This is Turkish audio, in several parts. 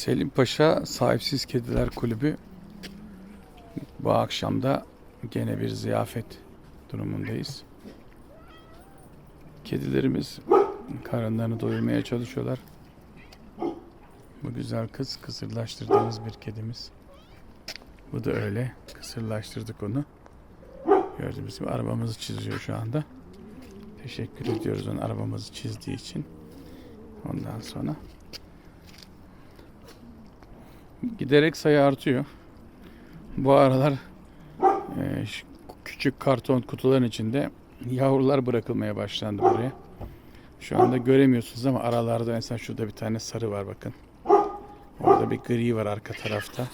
Selim Paşa Sahipsiz Kediler Kulübü bu akşam da gene bir ziyafet durumundayız. Kedilerimiz karınlarını doyurmaya çalışıyorlar. Bu güzel kız kısırlaştırdığımız bir kedimiz. Bu da öyle. Kısırlaştırdık onu. Gördüğünüz gibi arabamızı çiziyor şu anda. Teşekkür ediyoruz onun arabamızı çizdiği için. Ondan sonra giderek sayı artıyor. Bu aralar e, küçük karton kutuların içinde yavrular bırakılmaya başlandı buraya. Şu anda göremiyorsunuz ama aralarda mesela şurada bir tane sarı var bakın. Orada bir gri var arka tarafta.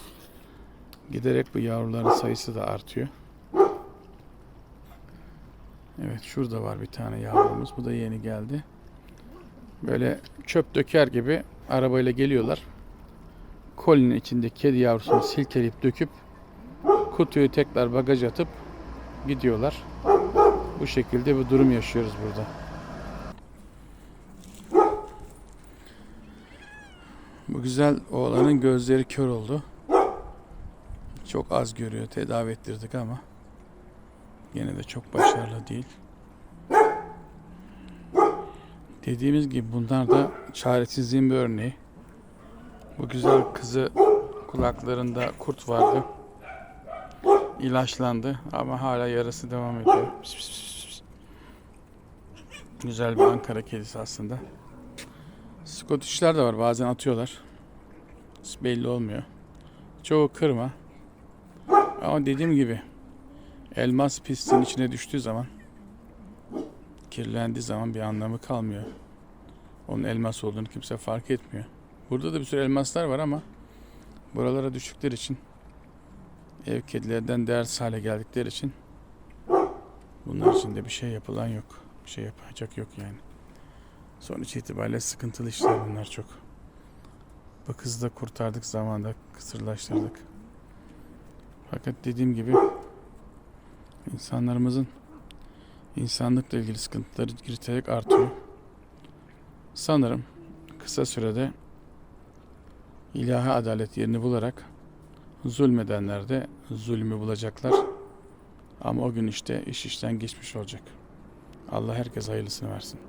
Giderek bu yavruların sayısı da artıyor. Evet şurada var bir tane yavrumuz. Bu da yeni geldi. Böyle çöp döker gibi arabayla geliyorlar. Kolinin içinde kedi yavrusunu silkeleyip döküp kutuyu tekrar bagaja atıp gidiyorlar. Bu şekilde bir durum yaşıyoruz burada. Bu güzel oğlanın gözleri kör oldu. Çok az görüyor. Tedavi ettirdik ama yine de çok başarılı değil. Dediğimiz gibi bunlar da çaresizliğin bir örneği. Bu güzel kızı kulaklarında kurt vardı. İlaçlandı ama hala yarası devam ediyor. Pis pis pis. Güzel bir Ankara kedisi aslında. Scottish'ler de var bazen atıyorlar. Belli olmuyor. Çoğu kırma. Ama dediğim gibi elmas pistin içine düştüğü zaman kirlendiği zaman bir anlamı kalmıyor. Onun elmas olduğunu kimse fark etmiyor. Burada da bir sürü elmaslar var ama buralara düştükleri için ev kedilerden değersiz hale geldikleri için bunlar için de bir şey yapılan yok. Bir şey yapacak yok yani. Sonuç itibariyle sıkıntılı işler bunlar çok. Bu kızı da kurtardık zamanda kısırlaştırdık. Fakat dediğim gibi insanlarımızın insanlıkla ilgili sıkıntıları giderek artıyor. Sanırım kısa sürede ilahi adalet yerini bularak zulmedenler de zulmü bulacaklar. Ama o gün işte iş işten geçmiş olacak. Allah herkes hayırlısını versin.